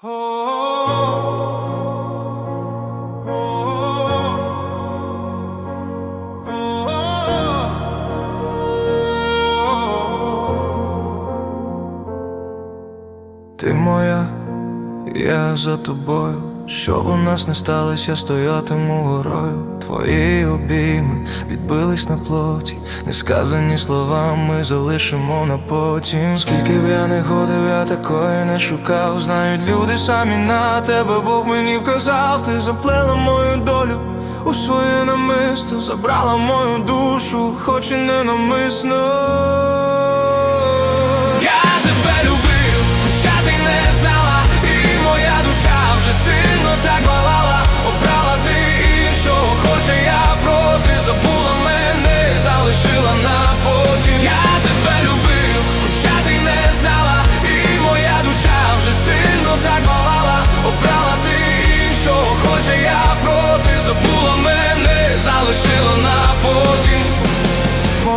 Ти моя, я за тобою. Щоб у нас не сталося, я стоятиму горою. Твої обійми відбились на плоті, несказані слова ми залишимо на потім. Скільки б я не ходив, я такої не шукав. Знають люди самі на тебе, Бог мені вказав, ти заплела мою долю у своє намисто, забрала мою душу, хоч і не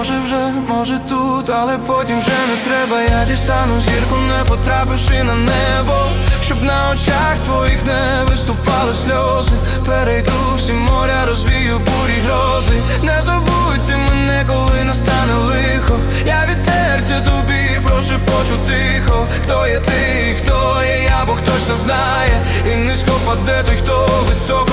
Може вже, може тут, але потім вже не треба. Я дістану зірку, не потрапивши на небо, щоб на очах твоїх не виступали сльози. Перейду всі моря, розвію бурі грози. Не забудь ти мене, коли настане лихо. Я від серця тобі прошу почу тихо. Хто є ти, хто є я, Бог точно знає. І низько паде той, хто високо